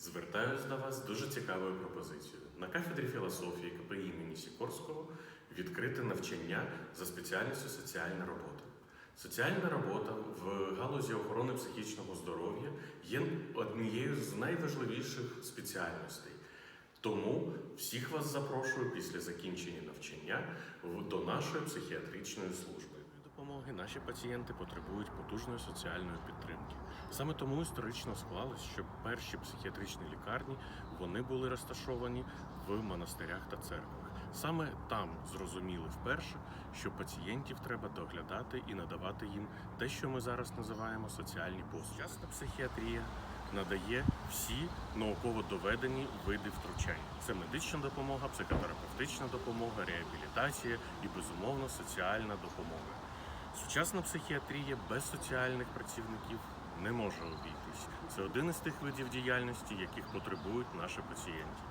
Звертаюсь до вас з дуже цікавою пропозицією. На кафедрі філософії КПІ імені Сікорського відкрите навчання за спеціальністю соціальна робота. Соціальна робота в галузі охорони психічного здоров'я є однією з найважливіших спеціальностей. Тому всіх вас запрошую після закінчення навчання до нашої психіатричної служби. Допомоги наші пацієнти потребують потужної соціальної підтримки. Саме тому історично склалось, що перші психіатричні лікарні вони були розташовані в монастирях та церквах. Саме там зрозуміли вперше, що пацієнтів треба доглядати і надавати їм те, що ми зараз називаємо соціальні послуги. Сучасна психіатрія надає всі науково доведені види втручань. Це медична допомога, психотерапевтична допомога, реабілітація і безумовно соціальна допомога. Сучасна психіатрія без соціальних працівників не може обійтись. Це один із тих видів діяльності, яких потребують наші пацієнти.